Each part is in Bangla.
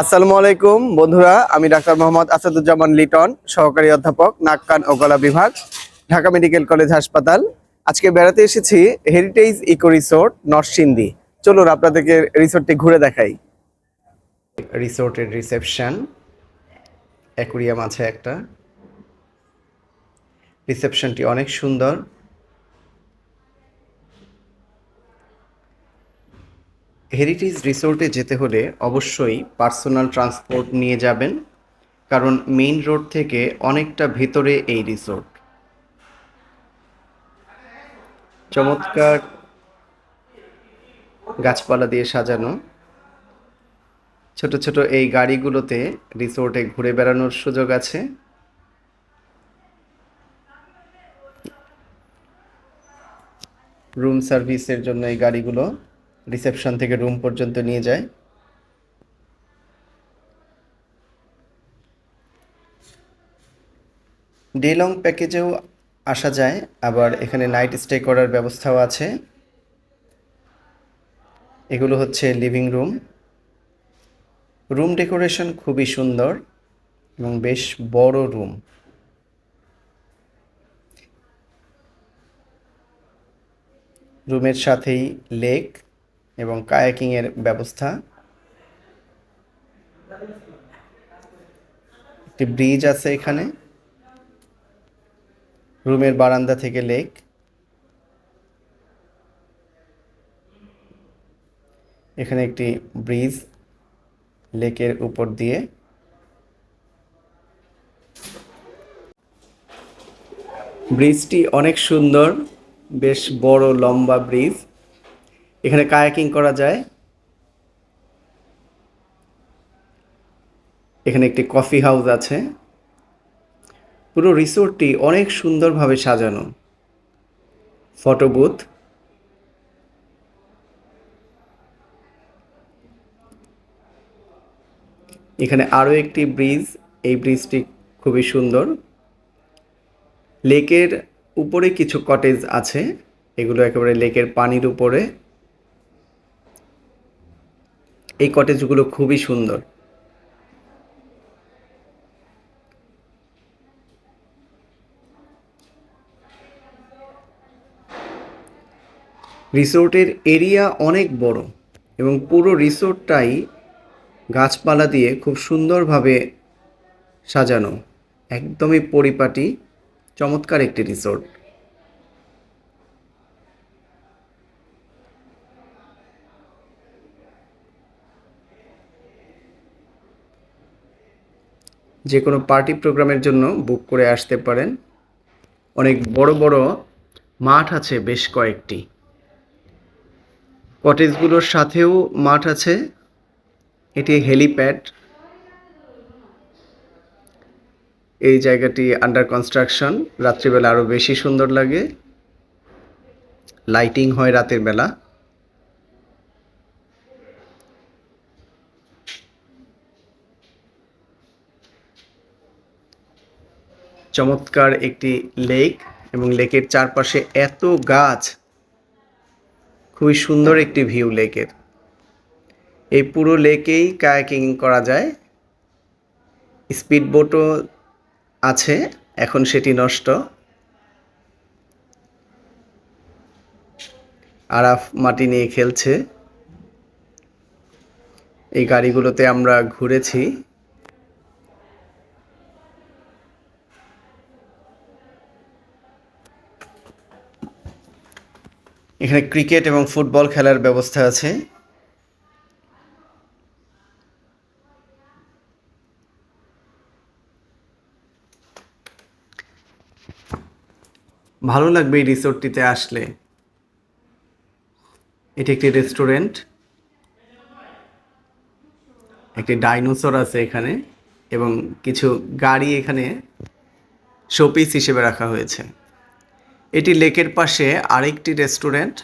আসসালামু আলাইকুম, বন্ধুরা। আমি ডাক্তার মোহাম্মদ আসাদুজ্জামান লিটন, সহকারী অধ্যাপক, নাক, কান ও গলা বিভাগ, ঢাকা মেডিকেল কলেজ হাসপাতাল। আজকে বেড়াতে এসেছি হেরিটেজ ইকো রিসোর্ট, নরসিংদী। চলুন আপনাদেরকে রিসোর্টটি ঘুরে দেখাই। রিসোর্টের রিসেপশন, অ্যাকুরিয়াম আছে একটা। রিসেপশনটি অনেক সুন্দর। হেরিটেজ রিসোর্টে যেতে হলে অবশ্যই পার্সোনাল ট্রান্সপোর্ট নিয়ে যাবেন, কারণ মেইন রোড থেকে অনেকটা ভেতরে এই রিসোর্ট। চমৎকার গাছপালা দিয়ে সাজানো। ছোট ছোট এই গাড়িগুলোতে রিসোর্টে ঘুরে বেড়ানোর সুযোগ আছে। রুম সার্ভিসের জন্য এই গাড়িগুলো। রিসেপশন থেকে রুম পর্যন্ত নিয়ে যায়। ডে লং প্যাকেজেও আসা যায়, আবার এখানে নাইট স্টে করার ব্যবস্থাও আছে। এগুলো হচ্ছে লিভিং রুম। রুম ডেকোরেশন খুবই সুন্দর এবং বেশ বড় রুম। রুমের সাথেই লেক এবং কায়াকিংয়ের ব্যবস্থা। একটি ব্রিজ আছে এখানে। রুমের বারান্দা থেকে লেক। এখানে একটি ব্রিজ লেকের উপর দিয়ে। ব্রিজটি অনেক সুন্দর, বেশ বড় লম্বা ব্রিজ। এখানে কায়াকিং করা যায়। এখানে একটি কফি হাউস আছে। পুরো রিসোর্টটি অনেক সুন্দরভাবে সাজানো। Photo booth. এখানে আরও একটি ব্রিজ। এই ব্রিজটি খুবই সুন্দর। লেকের উপরে কিছু কটেজ আছে। এগুলো একেবারে লেকের পানির উপরে। এই কটেজগুলো খুবই সুন্দর। রিসোর্টের এরিয়া অনেক বড় এবং পুরো রিসোর্টটাই গাছপালা দিয়ে খুব সুন্দরভাবে সাজানো। একদমই পরিপাটি, চমৎকার একটি রিসোর্ট যে কোনো পার্টি প্রোগ্রামের জন্য বুক করে আসতে পারেন। অনেক বড় বড় মাঠ আছে বেশ কয়েকটি। কটেজগুলোর সাথেও মাঠ আছে। এটি হেলিপ্যাড। এই জায়গাটি আন্ডার কনস্ট্রাকশন রাত্রিবেলা আরও বেশি সুন্দর লাগে। লাইটিং হয় রাতের বেলা। চমৎকার একটি লেক এবং লেকের চারপাশে এত গাছ। খুবই সুন্দর একটি ভিউ লেকের। এই পুরো লেকেই কায়াকিং করা যায়। স্পিড বোটও আছে, এখন সেটি নষ্ট। আরাফ মাটি নিয়ে খেলছে। এই গাড়িগুলোতে আমরা ঘুরেছি। এখানে ক্রিকেট এবং ফুটবল খেলার ব্যবস্থা আছে। ভালো লাগবে এই রিসোর্টটিতে আসলে। এটি একটি রেস্টুরেন্ট। একটি ডাইনোসর আছে এখানে এবং কিছু গাড়ি এখানে শোপিস হিসেবে রাখা হয়েছে। এটি লেকের পাশে আরেকটি রেস্টুরেন্ট।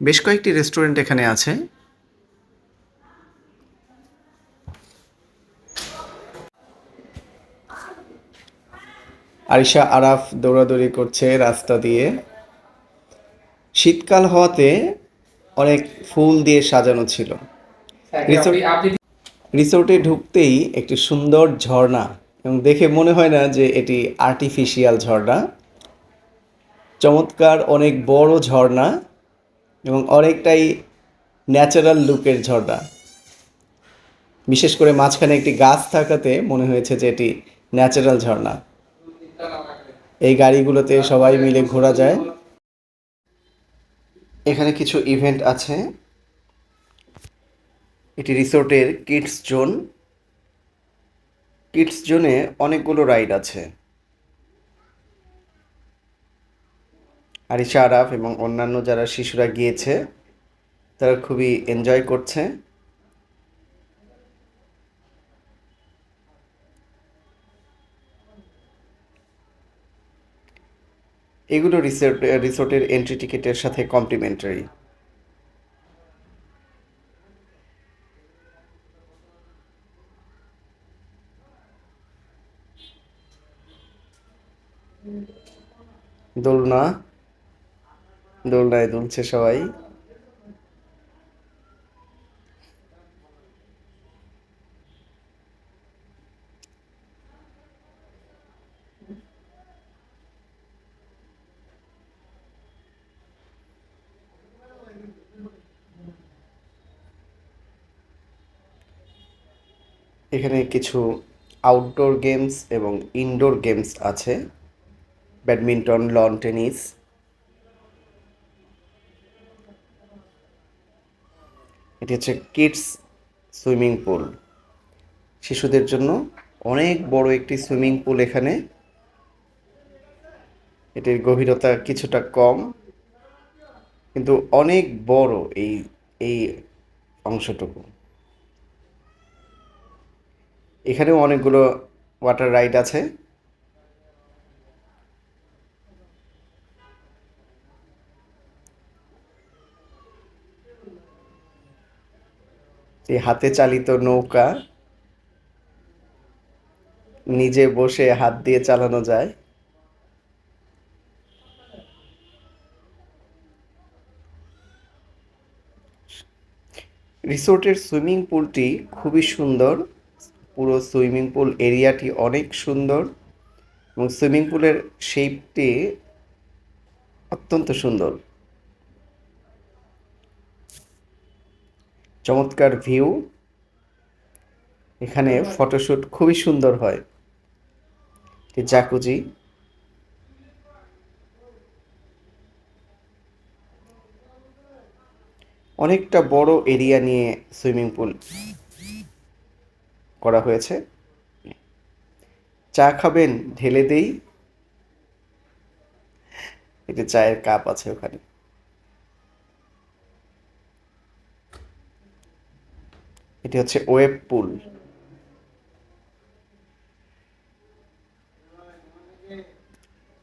বেশ কয়েকটি রেস্টুরেন্ট এখানে আছে। আরিশা আরাফ দৌড়াদৌড়ি করছে রাস্তা দিয়ে। শীতকাল হওয়াতে অনেক ফুল দিয়ে সাজানো ছিল। রিসোর্টে ঢুকতেই একটি সুন্দর ঝর্ণা এবং দেখে মনে হয় না যে এটি আর্টিফিশিয়াল ঝর্ণা। চমৎকার অনেক বড় ঝর্ণা এবং অনেকটাই ন্যাচারাল লুকের ঝর্ণা। বিশেষ করে মাঝখানে একটি গাছ থাকাতে মনে হয়েছে যে এটি ন্যাচারাল ঝর্ণা। এই গাড়িগুলোতে সবাই মিলে ঘোরা যায়। এখানে কিছু ইভেন্ট আছে। এটি রিসোর্টের কিডস জোন কিডস জোনে অনেকগুলো রাইড আছে। আরিশা আরাফ এবং অন্যান্য যারা শিশুরা গিয়েছে, তারা খুবই এনজয় করছে। এগুলো রিসোর্ট রিসোর্টের এন্ট্রি টিকিটের সাথে কমপ্লিমেন্টারি দোলনা। দোলনায় দুলছে সবাই। এখানে কিছু আউটডোর গেমস এবং ইনডোর গেমস আছে। ব্যাডমিন্টন লন টেনিস এটি হচ্ছে কিডস সুইমিং পুল শিশুদের জন্য অনেক বড় একটি সুইমিং পুল এখানে। এটির গভীরতা কিছুটা কম, কিন্তু অনেক বড় এই এই অংশটুকু। এখানেও অনেকগুলো ওয়াটার রাইড আছে। এই হাতে চালিত নৌকা নিজে বসে হাত দিয়ে চালানো যায়। রিসোর্টের সুইমিং পুলটি খুবই সুন্দর। পুরো সুইমিং পুল এরিয়াটি অনেক সুন্দর এবং সুইমিং পুলের শেপটি অত্যন্ত সুন্দর। চমৎকার ভিউ এখানে ফটোশ্যুট খুবই সুন্দর হয়। জাকুজি অনেকটা বড় এরিয়া নিয়ে সুইমিং পুল করা হয়েছে। চা খাবেন ঢেলে দেই। এটা চায়ের কাপ আছে ওখানে। এটি হচ্ছে ওয়েব পুল।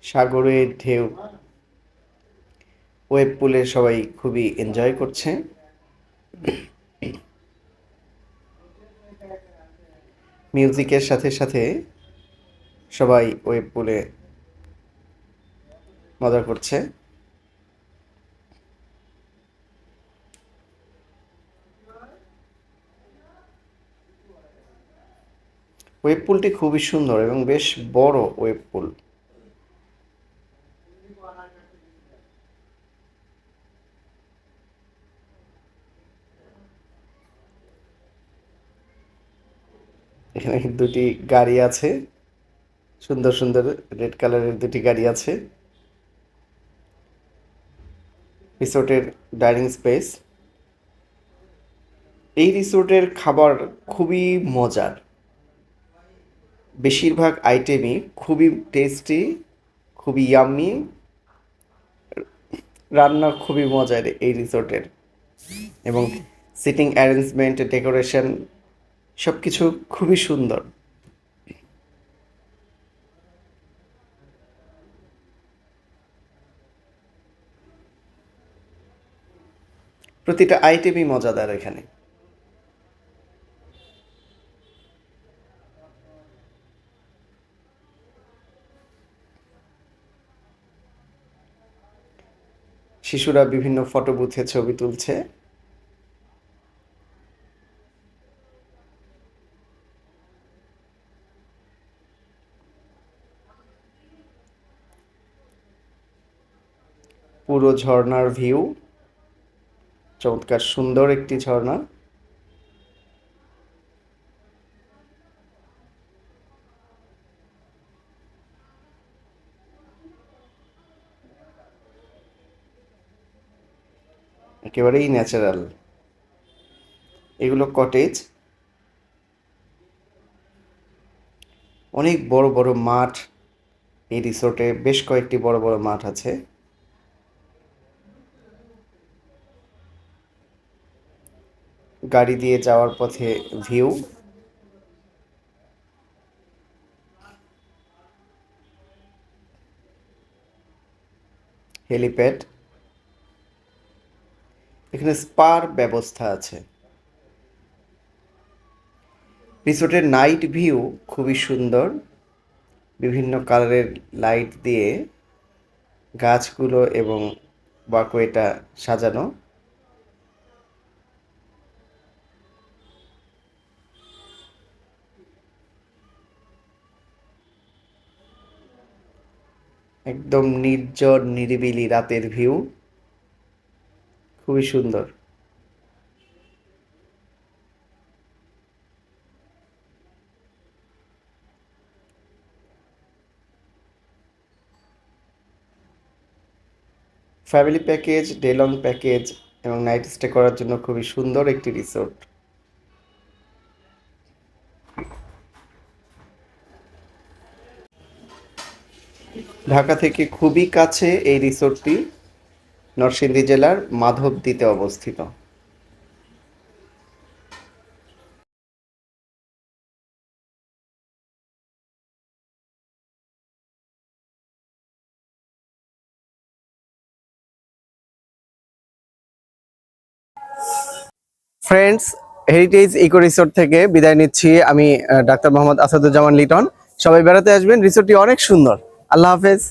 সাগরের ঢেউ। ওয়েব পুলে সবাই খুবই এনজয় করছে। মিউজিকের সাথে সাথে সবাই ওয়েব পুলে মজা করছে। ওয়েব পুলটি খুবই সুন্দর এবং বেশ বড় ওয়েব পুল। এখানে দুটি গাড়ি আছে। সুন্দর সুন্দর রেড কালারের দুটি গাড়ি আছে। রিসোর্টের ডাইনিং স্পেস। এই রিসোর্টের খাবার খুবই মজার। বেশিরভাগ আইটেমই খুবই টেস্টি খুবই ইয়াম্মি রান্না খুবই মজার এই রিসোর্টের। এবং সিটিং অ্যারেঞ্জমেন্ট ডেকোরেশন সব কিছু খুবই সুন্দর। প্রতিটা আইটেমই মজাদার এখানে। শিশুরা বিভিন্ন ফটো বুথে ছবি তুলছে। পুরো ঝর্ণার ভিউ চমৎকার সুন্দর একটি ঝর্ণা। একেবারেই ন্যাচারাল এগুলো কটেজ অনেক বড় বড় মাঠ এই রিসোর্টে বেশ কয়েকটি বড় বড় মাঠ আছে। গাড়ি দিয়ে যাওয়ার পথে ভিউ হেলিপ্যাড এখানে স্পার ব্যবস্থা আছে। রিসোর্টের নাইট ভিউ খুবই সুন্দর। বিভিন্ন কালারের লাইট দিয়ে গাছগুলো এবং ওয়াকওয়েটা সাজানো। একদম নির্জন নিরিবিলি রাতের ভিউ। খুবই সুন্দর। Family package day long package এবং নাইট স্টে করার জন্য খুবই সুন্দর একটি রিসোর্ট ঢাকা থেকে খুবই কাছে এই রিসোর্টটি নরসিংদী জেলার মাধবদীতে অবস্থিত। ফ্রেন্ডস হেরিটেজ ইকো রিসোর্ট থেকে বিদায় নিচ্ছি। আমি ডাক্তার মোহাম্মদ আসাদুজ্জামান লিটন। সবাই বেড়াতে আসবেন, রিসোর্টটি অনেক সুন্দর। আল্লাহ হাফেজ।